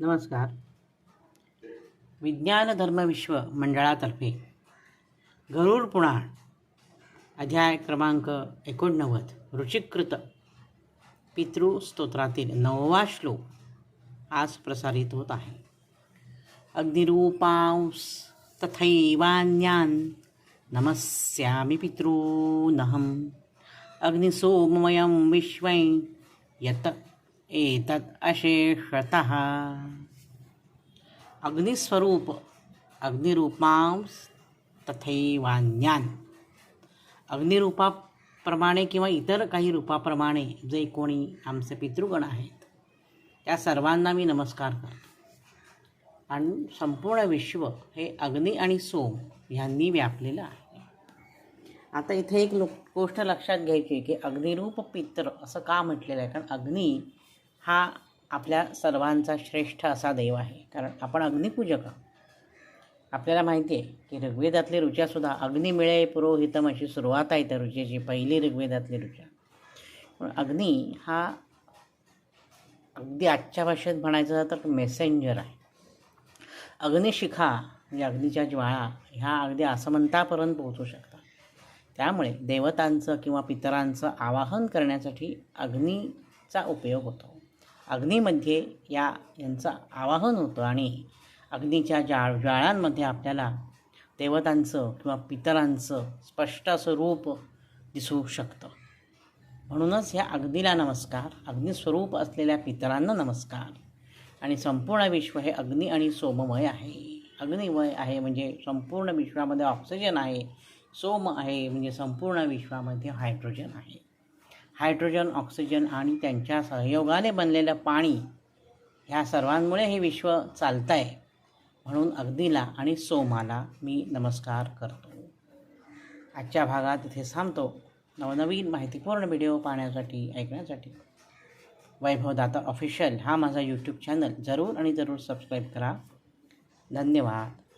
नमस्कार. विज्ञान धर्मविश्व मंडळातर्फे गरुड पुराण अध्याय क्रमांक एकोणनव्वद रुचिकृत पितृस्तोत्रातील नववा श्लोक आज प्रसारित होत आहे. अग्निरूपांस तथैवान्यान नमस्यामि पितॄनहम् अग्निसोममयं विश्वै यत एतत् अशेषतः। अग्निस्वरूप अग्निरूपांस तथैवान्यान। अग्निरूपाप्रमाणे किंवा इतर काही रूपाप्रमाणे जे कोणी आमचे पितृगण आहेत त्या सर्वांना मी नमस्कार करतो. आणि संपूर्ण विश्व हे अग्नी आणि सोम ह्यांनी व्यापलेलं आहे. आता इथे एक लोक गोष्ट लक्षात घ्यायची की अग्निरूप पित्र असं का म्हटलेलं आहे? कारण अग्नी हा आपल्या सर्वांचा श्रेष्ठ असा देव आहे. कारण आपण अग्निपूजक आहोत. आपल्याला माहिती आहे की ऋग्वेदातली ऋचासुद्धा अग्नी मिळे पुरोहितम अशी सुरुवात आहे त्या ऋचेची पहिली ऋग्वेदातली ऋचा. पण अग्नी हा अगदी आजच्या भाषेत म्हणायचं झालं तर मेसेंजर आहे. अग्निशिखा म्हणजे अग्नीच्या ज्वाळा ह्या अगदी आसमंतापर्यंत पोहोचू शकतात. त्यामुळे देवतांचं किंवा पितरांचं आवाहन करण्यासाठी अग्नीचा उपयोग होतो. अग्नीमध्ये या यांचं आवाहन होतं आणि अग्नीच्या ज्या ज्वाळांमध्ये आपल्याला देवतांचं किंवा पितरांचं स्पष्ट असं रूप दिसू शकतं. म्हणूनच ह्या अग्नीला नमस्कार अग्निस्वरूप असलेल्या पितरांना नमस्कार. आणि संपूर्ण विश्व हे अग्नी आणि सोममय आहे. अग्निमय आहे म्हणजे संपूर्ण विश्वामध्ये ऑक्सिजन आहे सोम आहे म्हणजे संपूर्ण विश्वामध्ये हायड्रोजन आहे. हायड्रोजन ऑक्सिजन आणि त्यांच्या सहयोगाने बनलेलं पाणी ह्या सर्वांमुळे हे विश्व चालतं आहे म्हणून अग्नीला आणि सोमाला मी नमस्कार करतो. आजच्या भागात इथे थांबतो. नवनवीन माहितीपूर्ण व्हिडिओ पाहण्यासाठी ऐकण्यासाठी. वैभवदाता ऑफिशियल हा माझा यूट्यूब चॅनल जरूर आणि जरूर सबस्क्राईब करा. धन्यवाद.